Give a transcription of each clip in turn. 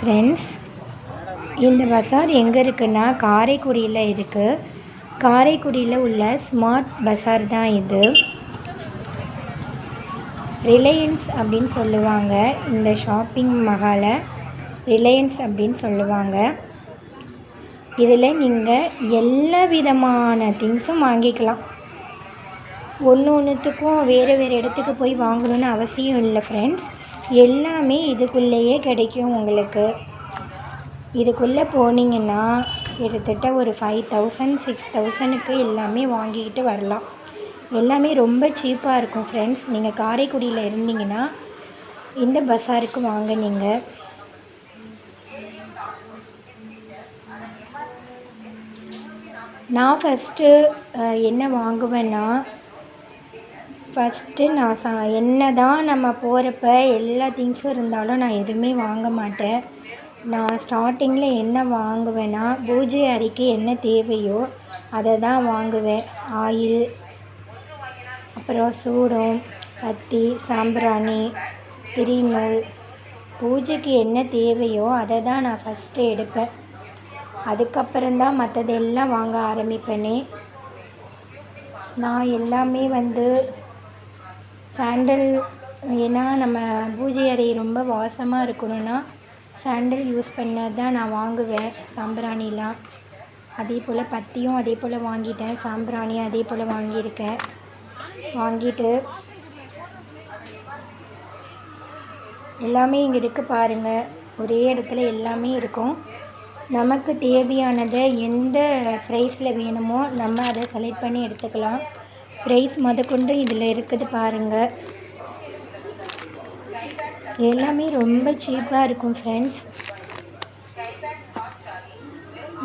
Friends இந்த பஸார் எங்கே இருக்குன்னா காரைக்குடியில் இருக்குது காரைக்குடியில் உள்ள ஸ்மார்ட் பஸார் தான் இது. ரிலையன்ஸ் அப்படின்னு சொல்லுவாங்க. இந்த ஷாப்பிங் மஹாலை ரிலையன்ஸ் அப்படின்னு சொல்லுவாங்க. இதில் நீங்கள் எல்லா விதமான திங்ஸும் வாங்கிக்கலாம். ஒன்று ஒன்றுத்துக்கும் வேறு வேறு இடத்துக்கு போய் வாங்கணுன்னு அவசியம் இல்லை ஃப்ரெண்ட்ஸ் எல்லாமே இதுக்குள்ளேயே கிடைக்கும் உங்களுக்கு. இதுக்குள்ளே போனீங்கன்னா கிட்டத்தட்ட ஒரு ஃபைவ் தௌசண்ட் சிக்ஸ் தௌசண்ட்க்கு எல்லாமே வாங்கிக்கிட்டு வரலாம். எல்லாமே ரொம்ப சீப்பாக இருக்கும் ஃப்ரெண்ட்ஸ் நீங்கள் காரைக்குடியில் இருந்தீங்கன்னா இந்த பஸாருக்கு வாங்க நீங்கள் நான் ஃபஸ்ட்டு என்ன வாங்குவேன்னா ஃபஸ்ட்டு நான் சா என்ன தான் நம்ம போகிறப்ப எல்லா திங்ஸும் இருந்தாலும் நான் எதுவுமே வாங்க மாட்டேன். நான் ஸ்டார்டிங்கில் என்ன வாங்குவேன்னா பூஜை அறைக்கு என்ன தேவையோ அதை தான் வாங்குவேன். ஆயில் அப்புறம் சூடம் பத்தி சாம்பிராணி திரிநூல் பூஜைக்கு என்ன தேவையோ அதை தான் நான் ஃபஸ்ட்டு எடுப்பேன். அதுக்கப்புறம்தான் மற்றதெல்லாம் வாங்க ஆரம்பிப்பேனே. நான் எல்லாமே வந்து சாண்டல் ஏன்னா நம்ம பூஜை அறை ரொம்ப வாசமாக இருக்கணும்னா சாண்டல் யூஸ் பண்ணது தான் நான் வாங்குவேன் சாம்பிராணிலாம். அதே போல் பத்தியும் அதே போல் வாங்கிட்டேன் சாம்பிராணியும் அதே போல் வாங்கியிருக்கேன். வாங்கிட்டு எல்லாமே இங்கே இருக்குது பாருங்கள் ஒரே இடத்துல எல்லாமே இருக்கும். நமக்கு தேவையானதை எந்த ப்ரைஸில் வேணுமோ நம்ம அதை செலக்ட் பண்ணி எடுத்துக்கலாம். ப்ரைஸ் முதக்கொண்டு இதில் இருக்குது பாருங்கள் எல்லாமே ரொம்ப சீப்பாக இருக்கும் ஃப்ரெண்ட்ஸ்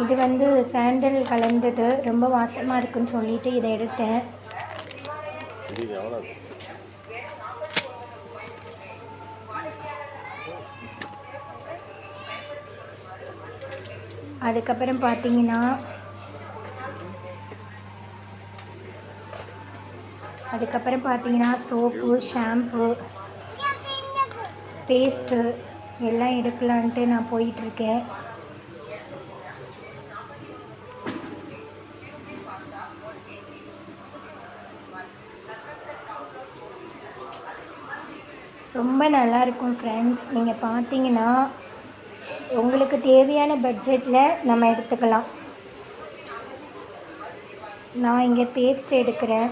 இது வந்து சாண்டல் கலந்தது. ரொம்ப வாசமாக இருக்குன்னு சொல்லிட்டு இதை எடுத்தேன். அதுக்கப்புறம் பார்த்தீங்கன்னா அதுக்கப்புறம் பார்த்தீங்கன்னா சோப்பு ஷாம்பு பேஸ்ட்டு எல்லாம் எடுக்கலான்ட்டு நான் போயிட்டுருக்கேன். ரொம்ப நல்லாயிருக்கும் ஃப்ரெண்ட்ஸ் நீங்கள் பார்த்தீங்கன்னா உங்களுக்கு தேவையான பட்ஜெட்டில் நம்ம எடுத்துக்கலாம். நான் இங்கே பேஸ்ட் எடுக்கிறேன்.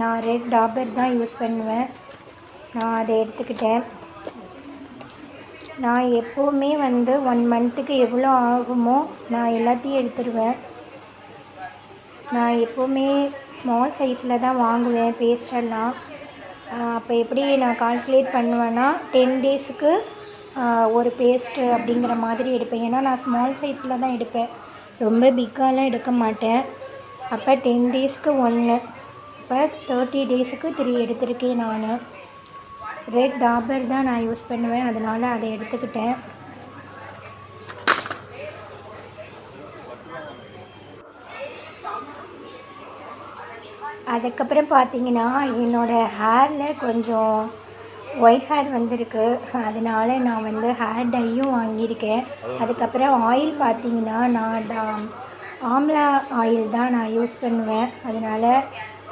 நான் ரெட் டாபர் தான் யூஸ் பண்ணுவேன். நான் அதை எடுத்துக்கிட்டேன். நான் எப்போவுமே வந்து ஒன் மந்த்துக்கு எவ்வளோ ஆகுமோ நான் எல்லாத்தையும் எடுத்துருவேன். நான் எப்போவுமே ஸ்மால் சைஸில் தான் வாங்குவேன் பேஸ்டெல்லாம் அப்போ எப்படி நான் கால்குலேட் பண்ணுவேன்னா டென் டேஸுக்கு ஒரு பேஸ்ட்டு அப்படிங்கிற மாதிரி எடுப்பேன். ஏன்னா நான் ஸ்மால் சைஸில் தான் எடுப்பேன். ரொம்ப பிக்காலாம் எடுக்க மாட்டேன். அப்போ டென் டேஸ்க்கு ஒன்று இப்போ தேர்ட்டி டேஸுக்கு த்ரீ எடுத்திருக்கேன் நான். ரெட் டாபர் தான் நான் யூஸ் பண்ணுவேன் அதனால் அதை எடுத்துக்கிட்டேன். அதுக்கப்புறம் பார்த்தீங்கன்னா என்னோடய ஹேரில் கொஞ்சம் ஒயிட் ஹேர் வந்திருக்கு. அதனால நான் வந்து ஹேர் டையும் வாங்கியிருக்கேன். அதுக்கப்புறம் ஆயில் பார்த்தீங்கன்னா நான் ஆம்லா ஆயில் தான் நான் யூஸ் பண்ணுவேன். அதனால்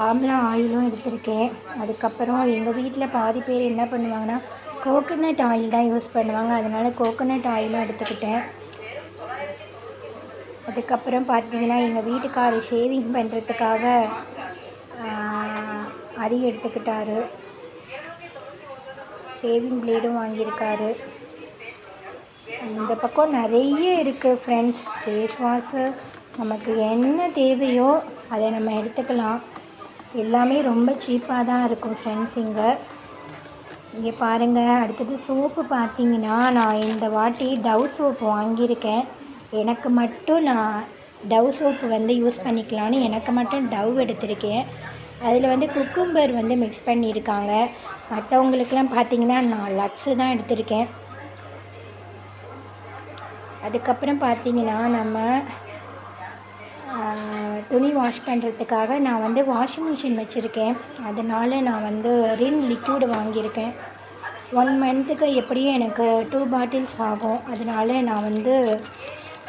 ஆம்லா ஆயிலும் எடுத்திருக்கேன். அதுக்கப்புறம் எங்கள் வீட்டில் பாதி பேர் என்ன பண்ணுவாங்கன்னா கோகோனட் ஆயில் தான் யூஸ் பண்ணுவாங்க. அதனால் கோகோனட் ஆயிலும் எடுத்துக்கிட்டேன். அதுக்கப்புறம் பார்த்தீங்கன்னா எங்கள் வீட்டுக்காரர் ஷேவிங் பண்ணுறதுக்காக அதையும் எடுத்துக்கிட்டாரு. ஷேவிங் ப்ளேடும் வாங்கியிருக்காரு. இந்த பக்கம் நிறைய இருக்குது ஃப்ரெண்ட்ஸ் ஃபேஸ் வாஷு நமக்கு என்ன தேவையோ அதை நம்ம எடுத்துக்கலாம். எல்லாமே ரொம்ப சீப்பாக தான் இருக்கும் ஃப்ரெண்ட்ஸ் இங்கே. இங்கே பாருங்கள் அடுத்தது சோப்பு பார்த்தீங்கன்னா நான் இந்த வாட்டி டவ் சோப்பு வாங்கியிருக்கேன். எனக்கு மட்டும் நான் டவ் சோப்பு வந்து யூஸ் பண்ணிக்கலான்னு எனக்கு மட்டும் டவ் எடுத்திருக்கேன். அதில் வந்து குக்கும்பர் வந்து மிக்ஸ் பண்ணியிருக்காங்க. மற்றவங்களுக்குலாம் பார்த்தீங்கன்னா நான் லக்ஸு தான் எடுத்திருக்கேன். அதுக்கப்புறம் பார்த்தீங்கன்னா நம்ம துணி வாஷ் பண்ணுறதுக்காக நான் வந்து வாஷிங் மிஷின் வச்சுருக்கேன். அதனால் நான் வந்து ரின் லிக்யூடு வாங்கியிருக்கேன். ஒன் மந்த்துக்கு எப்படியும் எனக்கு டூ பாட்டில்ஸ் ஆகும். அதனால நான் வந்து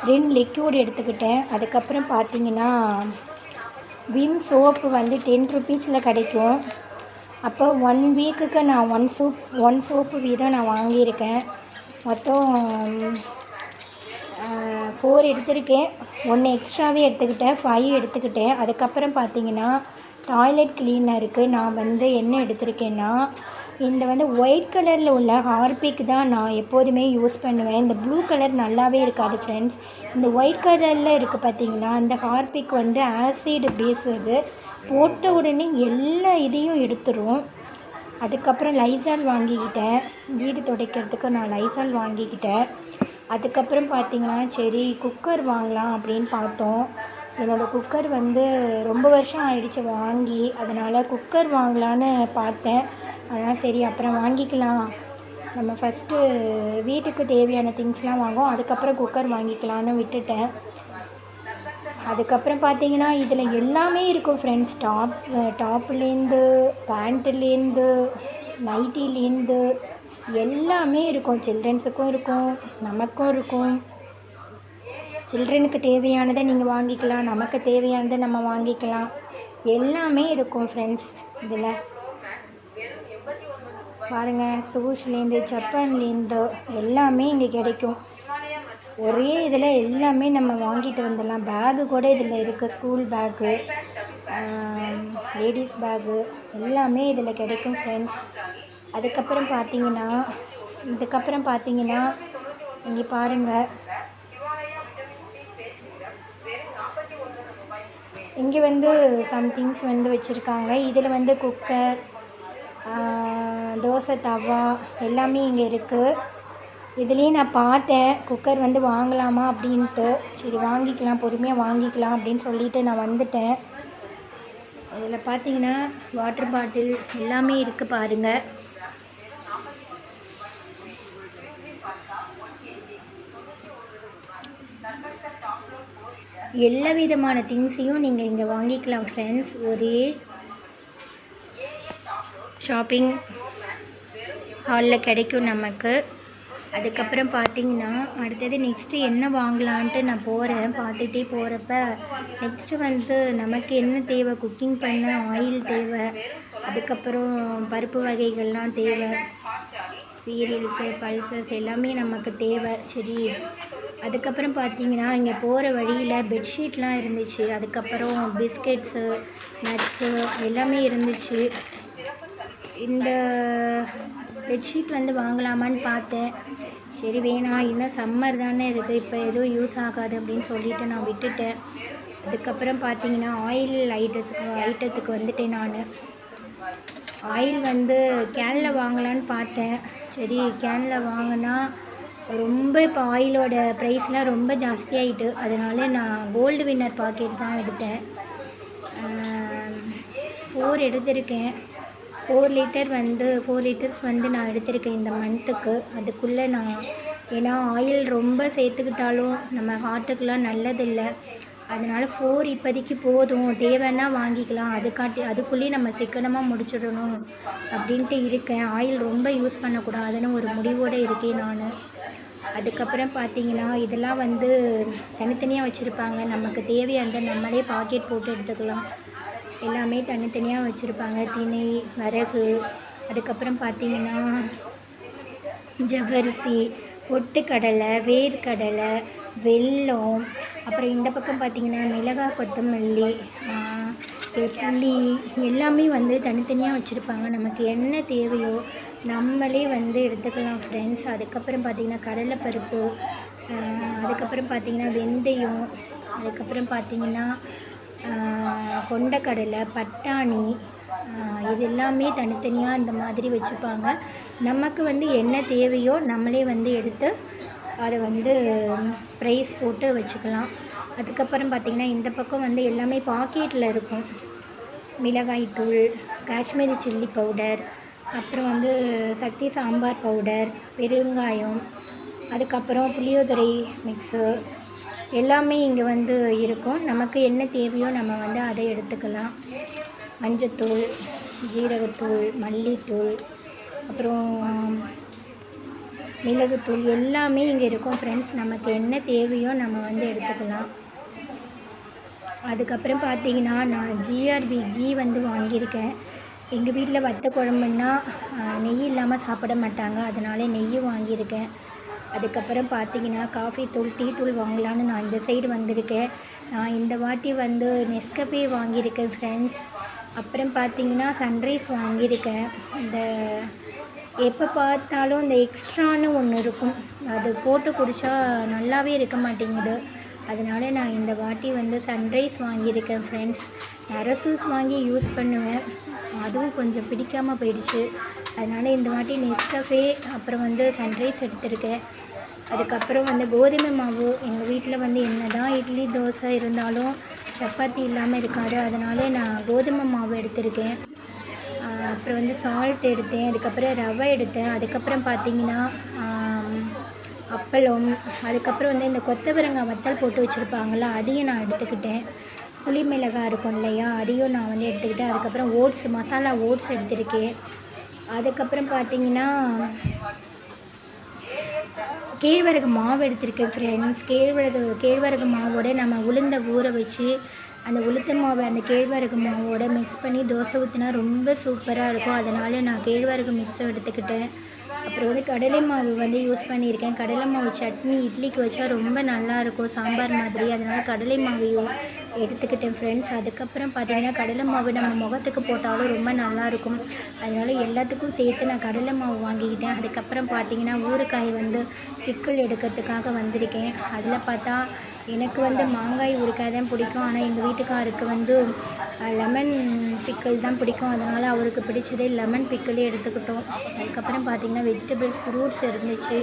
ரின் லிக்யூட் எடுத்துக்கிட்டேன். அதுக்கப்புறம் பார்த்தீங்கன்னா விம் சோப்பு வந்து டென் ருபீஸில் கிடைக்கும். அப்போ ஒன் வீக்குக்கு நான் ஒன் சோப் ஒன் சோப்பு வீதம் நான் வாங்கியிருக்கேன். மொத்தம் ஃபோர் எடுத்திருக்கேன். ஒன்று எக்ஸ்ட்ராவே எடுத்துக்கிட்டேன். ஃபைவ் எடுத்துக்கிட்டேன். அதுக்கப்புறம் பார்த்தீங்கன்னா டாய்லெட் கிளீனருக்கு நான் வந்து என்ன எடுத்திருக்கேன்னா இந்த வந்து ஒயிட் கலரில் உள்ள ஹார்பிக் தான் நான் எப்போதுமே யூஸ் பண்ணுவேன். இந்த ப்ளூ கலர் நல்லாவே இருக்காது ஃப்ரெண்ட்ஸ் இந்த ஒயிட் கலரில் இருக்குது பார்த்தீங்களா அந்த ஹார்பிக் வந்து ஆசிட் பேஸ் அது போட்ட உடனே எல்லா இதையும் எடுத்துரும். அதுக்கப்புறம் லைசால் வாங்கிக்கிட்டேன். வீடு துடைக்கிறதுக்கு நான் லைசால் வாங்கிக்கிட்டேன். அதுக்கப்புறம் பார்த்தீங்கன்னா சரி குக்கர் வாங்கலாம் அப்படின்னு பார்த்தோம். என்னோடய குக்கர் வந்து ரொம்ப வருஷம் ஆயிடுச்சு வாங்கி அதனால் குக்கர் வாங்கலான்னு பார்த்தேன். அதனால் சரி அப்புறம் வாங்கிக்கலாம். நம்ம ஃபஸ்ட்டு வீட்டுக்கு தேவையான திங்ஸ்லாம் வாங்குவோம். அதுக்கப்புறம் குக்கர் வாங்கிக்கலான்னு விட்டுட்டேன். அதுக்கப்புறம் பார்த்தீங்கன்னா இதில் எல்லாமே இருக்கும் ஃப்ரெண்ட்ஸ் டாப்ஸ் டாப்லேருந்து பேண்ட்டுலேருந்து நைட்டிலேருந்து எல்லாமே இருக்கும். சில்ட்ரன்ஸுக்கும் இருக்கும் நமக்கும் இருக்கும். சில்ட்ரனுக்கு தேவையானதை நீங்கள் வாங்கிக்கலாம் நமக்கு தேவையானதை நம்ம வாங்கிக்கலாம். எல்லாமே இருக்கும் ஃப்ரெண்ட்ஸ் இதில். பாருங்கள் சூஷ்லேருந்து ஜப்பான்லேருந்து எல்லாமே இங்கே கிடைக்கும். ஒரே இதில் எல்லாமே நம்ம வாங்கிட்டு வந்துடலாம். பேகு கூட இதில் இருக்குது ஸ்கூல் பேக்கு லேடிஸ் பேகு எல்லாமே இதில் கிடைக்கும் ஃப்ரெண்ட்ஸ் அதுக்கப்புறம் பார்த்தீங்கன்னா இதுக்கப்புறம் பார்த்தீங்கன்னா இங்கே பாருங்கள் இங்கே வந்து சம்திங்ஸ் வந்து வச்சுருக்காங்க. இதில் வந்து குக்கர் தோசை தவா எல்லாமே இங்கே இருக்குது இதுலேயும் நான் பார்த்தேன். குக்கர் வந்து வாங்கலாமா அப்படின்ட்டு. சரி வாங்கிக்கலாம் பொறுமையாக வாங்கிக்கலாம் அப்படின்னு சொல்லிட்டு நான் வந்துட்டேன். அதில் பார்த்தீங்கன்னா வாட்டர் பாட்டில் எல்லாமே இருக்குது பாருங்கள் எல்லா விதமான திங்ஸையும் நீங்கள் இங்கே வாங்கிக்கலாம் ஃப்ரெண்ட்ஸ் ஒரே ஷாப்பிங் ஹாலில் கிடைக்கும் நமக்கு. அதுக்கப்புறம் பார்த்தீங்கன்னா அடுத்தது நெக்ஸ்ட்டு என்ன வாங்கலான்ட்டு நான் போகிறேன் பார்த்துட்டே போகிறப்ப நெக்ஸ்ட்டு வந்து நமக்கு என்ன தேவை? குக்கிங் பண்ண ஆயில் தேவை. அதுக்கப்புறம் பருப்பு வகைகள்லாம் தேவை. சீரியல்ஸு பல்சஸ் எல்லாமே நமக்கு தேவை. சரி அதுக்கப்புறம் பார்த்தீங்கன்னா இங்கே போகிற வழியில் பெட்ஷீட்லாம் இருந்துச்சு. அதுக்கப்புறம் பிஸ்கெட்ஸு நட்ஸு எல்லாமே இருந்துச்சு. இந்த பெட்ஷீட் வந்து வாங்கலாமான்னு பார்த்தேன். சரி வேணாம் இன்னும் சம்மர் தானே இருக்குது இப்போ எதுவும் யூஸ் ஆகாது அப்படின்னு சொல்லிட்டு நான் விட்டுட்டேன். அதுக்கப்புறம் பார்த்தீங்கன்னா ஆயில் ஐட்டத்துக்கு ஐட்டத்துக்கு வந்துட்டேன் நான். ஆயில் வந்து கேனில் வாங்கலான்னு பார்த்தேன். சரி கேனில் வாங்கினா ரொம்ப இப்போ ஆயிலோட ப்ரைஸ்லாம் ரொம்ப ஜாஸ்தியாகிட்டு அதனால நான் கோல்டு வின்னர் பாக்கெட் தான் எடுத்தேன். ஃபோர் எடுத்திருக்கேன். ஃபோர் லிட்டர் வந்து ஃபோர் லிட்டர்ஸ் வந்து நான் எடுத்திருக்கேன் இந்த மந்த்துக்கு அதுக்குள்ளே நான் ஏன்னா ஆயில் ரொம்ப சேர்த்துக்கிட்டாலும் நம்ம ஹார்ட்டுக்கெலாம் நல்லதில்லை. அதனால் ஃபோர் இப்போதைக்கு போதும். தேவைன்னா வாங்கிக்கலாம். அதுக்காட்டி அதுக்குள்ளேயே நம்ம சிக்கனமாக முடிச்சிடணும் அப்படின்ட்டு இருக்கேன். ஆயில் ரொம்ப யூஸ் பண்ணக்கூடாதுன்னு ஒரு முடிவோடு இருக்கேன் நான். அதுக்கப்புறம் பார்த்தீங்கன்னா இதெல்லாம் வந்து தனித்தனியாக வச்சுருப்பாங்க. நமக்கு தேவையானதை நம்மளே பாக்கெட் போட்டு எடுத்துக்கலாம். எல்லாமே தனித்தனியாக வச்சுருப்பாங்க. திணை வரகு அதுக்கப்புறம் பார்த்தீங்கன்னா ஜவ்வரிசி ஒட்டுக்கடலை வேர்க்கடலை வெல்லம் அப்புறம் இந்த பக்கம் பார்த்திங்கன்னா மிளகாய் கொத்தமல்லி புளி எல்லாமே வந்து தனித்தனியாக வச்சுருப்பாங்க. நமக்கு என்ன தேவையோ நம்மளே வந்து எடுத்துக்கலாம் ஃப்ரெண்ட்ஸ் அதுக்கப்புறம் பார்த்திங்கன்னா கடலைப்பருப்பு அதுக்கப்புறம் பார்த்திங்கன்னா வெந்தயம் அதுக்கப்புறம் பார்த்திங்கன்னா கொண்டக்கடலை பட்டாணி இது எல்லாமே தனித்தனியாக இந்த மாதிரி வச்சுப்பாங்க. நமக்கு வந்து என்ன தேவையோ நம்மளே வந்து எடுத்து அதை வந்து ப்ரைஸ் போட்டு வச்சுக்கலாம். அதுக்கப்புறம் பார்த்திங்கன்னா இந்த பக்கம் வந்து எல்லாமே பாக்கெட்டில் இருக்கும். மிளகாய் தூள் காஷ்மீரி சில்லி பவுடர் அப்புறம் வந்து சக்தி சாம்பார் பவுடர் பெருங்காயம் அதுக்கப்புறம் புளியோதரை மிக்ஸு எல்லாமே இங்கே வந்து இருக்கும். நமக்கு என்ன தேவையோ நம்ம வந்து அதை எடுத்துக்கலாம். மஞ்சத்தூள் ஜீரகத்தூள் மல்லித்தூள் அப்புறம் மிளகுத்தூள் எல்லாமே இங்கே இருக்கும் ஃப்ரெண்ட்ஸ் நமக்கு என்ன தேவையோ நம்ம வந்து எடுத்துக்கலாம். அதுக்கப்புறம் பார்த்தீங்கன்னா நான் ஜிஆர்பி கீ வந்து வாங்கியிருக்கேன். எங்கள் வீட்டில் வத்த குழம்புன்னா நெய் இல்லாமல் சாப்பிட மாட்டாங்க. அதனால நெய் வாங்கியிருக்கேன். அதுக்கப்புறம் பார்த்தீங்கன்னா காஃபி தூள் டீ தூள் வாங்கலான்னு நான் இந்த சைடு வந்திருக்கேன். நான் இந்த வாட்டி வந்து நெஸ்கபே வாங்கியிருக்கேன் ஃப்ரெண்ட்ஸ் அப்புறம் பார்த்தீங்கன்னா சன்ரைஸ் வாங்கியிருக்கேன். இந்த எப்போ பார்த்தாலும் இந்த எக்ஸ்ட்ரான்னு ஒன்று இருக்கும். அது போட்டு குடித்தா நல்லாவே இருக்க மாட்டேங்குது. அதனால நான் இந்த வாட்டி வந்து சன்ரைஸ் வாங்கியிருக்கேன் ஃப்ரெண்ட்ஸ் அரசூஸ் வாங்கி யூஸ் பண்ணுவேன். அதுவும் கொஞ்சம் பிடிக்காமல் போயிடுச்சு. அதனால் இந்த வாட்டி நெஸ்கஃபே அப்புறம் வந்து சன்ரைஸ் எடுத்திருக்கேன். அதுக்கப்புறம் வந்து கோதுமை மாவு. எங்கள் வீட்டில் வந்து என்ன தான் இட்லி தோசை இருந்தாலும் சப்பாத்தி இல்லாமல் இருக்காது. அதனால நான் கோதுமை மாவு எடுத்திருக்கேன். அப்புறம் வந்து சால்ட் எடுத்தேன் அதுக்கப்புறம் ரவை எடுத்தேன் அதுக்கப்புறம் பார்த்தீங்கன்னா அப்பளம் அதுக்கப்புறம் வந்து இந்த கொத்தவரங்காய் வத்தல் போட்டு வச்சுருப்பாங்களா அதையும் நான் எடுத்துக்கிட்டேன். புளி மிளகாய் இருக்கும் இல்லையா அதையும் நான் வந்து எடுத்துக்கிட்டேன். அதுக்கப்புறம் ஓட்ஸ் மசாலா ஓட்ஸ் எடுத்திருக்கேன். அதுக்கப்புறம் பார்த்தீங்கன்னா கேழ்வரகு மாவு எடுத்திருக்கேன் ஃப்ரெண்ட்ஸ் கேழ்வரகு கேழ்வரகு மாவோட நம்ம உளுந்த ஊற வச்சு அந்த உளுத்த மாவை அந்த கேழ்வரகு மாவோட மிக்ஸ் பண்ணி தோசை ஊற்றினா ரொம்ப சூப்பராக இருக்கும். அதனால் நான் கேழ்வரகு மிக்ஸை எடுத்துக்கிட்டேன். அப்புறம் வந்து கடலை மாவு வந்து யூஸ் பண்ணியிருக்கேன். கடலை மாவு சட்னி இட்லிக்கு வச்சா ரொம்ப நல்லாயிருக்கும் சாம்பார் மாதிரி. அதனால் கடலை மாவு எடுத்துக்கிட்டேன் ஃப்ரெண்ட்ஸ் அதுக்கப்புறம் பார்த்தீங்கன்னா கடலை மாவு நம்ம முகத்துக்கு போட்டாலும் ரொம்ப நல்லாயிருக்கும். அதனால் எல்லாத்துக்கும் சேர்த்து நான் கடலை மாவு வாங்கிக்கிட்டேன். அதுக்கப்புறம் பார்த்தீங்கன்னா ஊறுகாய் வந்து பிக்கிள் எடுக்கிறதுக்காக வந்திருக்கேன். அதில் பார்த்தா எனக்கு வந்து மாங்காய் ஊறுகாய் தான் பிடிக்கும். ஆனால் எங்கள் வீட்டுக்காருக்கு வந்து லெமன் பிக்கிள் தான் பிடிக்கும். அதனால் அவருக்கு பிடிச்சதே லெமன் பிக்கிளே எடுத்துக்கிட்டோம். அதுக்கப்புறம் பார்த்திங்கன்னா வெஜிடபிள்ஸ் ஃப்ரூட்ஸ் இருந்துச்சு.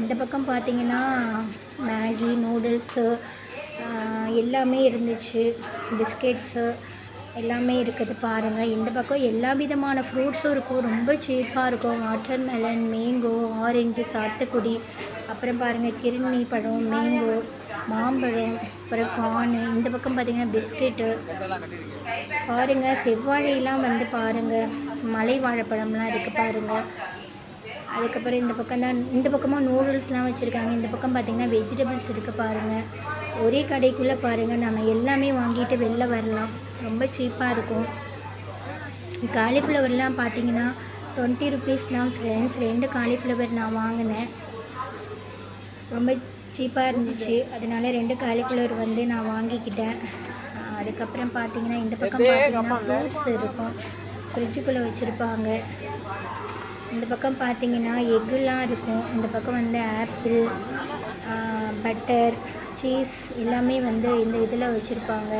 இந்த பக்கம் பார்த்திங்கன்னா மேகி நூடுல்ஸு எல்லாமே இருந்துச்சு. பிஸ்கெட்ஸு எல்லாமே இருக்குது பாருங்கள் இந்த பக்கம் எல்லா விதமான ஃப்ரூட்ஸும் இருக்கும். ரொம்ப சீப்பாக இருக்கும். வாட்டர் மெலன் மேங்கோ ஆரஞ்சு சாத்துக்குடி. அப்புறம் பாருங்கள் கிருணி பழம் மேங்கோ மாம்பழம் அப்புறம் கார்னு இந்த பக்கம் பார்த்தீங்கன்னா பிஸ்கெட்டு பாருங்கள் செவ்வாழையெல்லாம் வந்து பாருங்கள் மலை வாழைப்பழம்லாம் இருக்குது பாருங்கள் அதுக்கப்புறம் இந்த பக்கம் தான் இந்த பக்கமாக நூடுல்ஸ்லாம் வச்சுருக்காங்க. இந்த பக்கம் பார்த்திங்கன்னா வெஜிடபிள்ஸ் இருக்குது பாருங்கள் ஒரே கடைக்குள்ளே பாருங்கள் நம்ம எல்லாமே வாங்கிட்டு வெளில வரலாம். ரொம்ப சீப்பாக இருக்கும். காலிஃப்ளவர்லாம் பார்த்தீங்கன்னா டுவெண்ட்டி ருபீஸ் தான் ஃப்ரெண்ட்ஸ் ரெண்டு காலிஃப்ளவர் நான் வாங்கினேன். ரொம்ப சீப்பாக இருந்துச்சு. அதனால ரெண்டு காலிஃப்ளவர் வந்து நான் வாங்கிக்கிட்டேன். அதுக்கப்புறம் பார்த்தீங்கன்னா இந்த பக்கம் பார்த்தீங்கன்னா ஃப்ரூட்ஸ் இருக்கும். ஃப்ரிட்ஜுக்குள்ளே வச்சுருப்பாங்க. இந்த பக்கம் பார்த்தீங்கன்னா எக்குலாம் இருக்கும். இந்த பக்கம் வந்து ஆப்பிள் பட்டர் சீஸ் எல்லாமே வந்து இந்த இதில் வச்சுருப்பாங்க.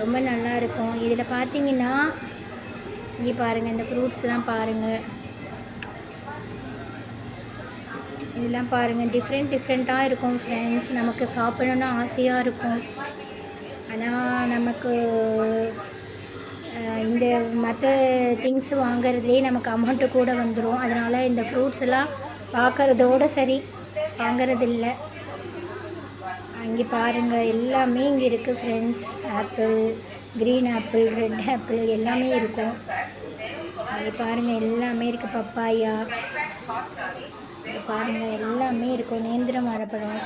ரொம்ப நல்லா இருக்கும் இதில் பார்த்தீங்கன்னா இங்கே பாருங்கள் இந்த ஃப்ரூட்ஸ்லாம் பாருங்கள் இதெல்லாம் பாருங்கள் டிஃப்ரெண்ட் டிஃப்ரெண்ட்டாக இருக்கும் ஃப்ரெண்ட்ஸ் நமக்கு சாப்பிடணுன்னு ஆசையாக இருக்கும். ஆனால் நமக்கு இந்த மற்ற திங்ஸ் வாங்குறதுலேயே நமக்கு அமௌண்ட்டு கூட வந்துடும் அதனால் இந்த ஃப்ரூட்ஸ் எல்லாம் பார்க்குறதோட சரி வாங்குறதில்லை. இங்கே பாருங்கள் எல்லாமே இங்கே இருக்குது friends apple green apple red apple எல்லாமே இருக்கும். அது பாருங்கள் எல்லாமே இருக்குது பப்பாயா. பாருங்கள் எல்லாமே இருக்கும். நேந்திரம் மரப்பழம்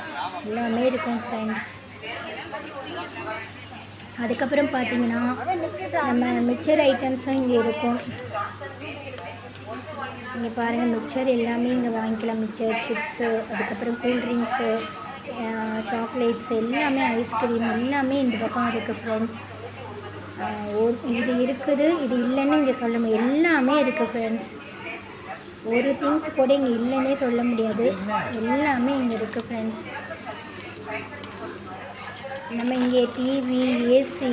எல்லாமே இருக்கும் ஃப்ரெண்ட்ஸ் அதுக்கப்புறம் பார்த்தீங்கன்னா நம்ம மிக்சர் ஐட்டம்ஸும் இங்கே இருக்கும். இங்கே பாருங்கள் மிக்சர் எல்லாமே இங்கே வாங்கிக்கலாம். மிக்சர் சிப்ஸு அதுக்கப்புறம் கூல்ட்ரிங்க்ஸு சாக்லேட்ஸ் எல்லாமே ஐஸ்கிரீம் எல்லாமே இந்த பக்கம் இருக்குது ஃப்ரெண்ட்ஸ் இது இருக்குது இது இல்லைன்னு இங்கே சொல்ல முடியும் எல்லாமே இருக்குது ஃப்ரெண்ட்ஸ் ஒரு திங்ஸ் கூட இங்கே இல்லைன்னே சொல்ல முடியாது. எல்லாமே இங்கே இருக்குது ஃப்ரெண்ட்ஸ் நம்ம இங்கே டிவி ஏசி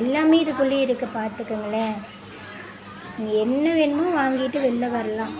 எல்லாமே இதுக்குள்ளேயே இருக்குது பார்த்துக்கங்களேன் நீங்கள் என்ன வேணுமோ வாங்கிட்டு வெளில வரலாம்.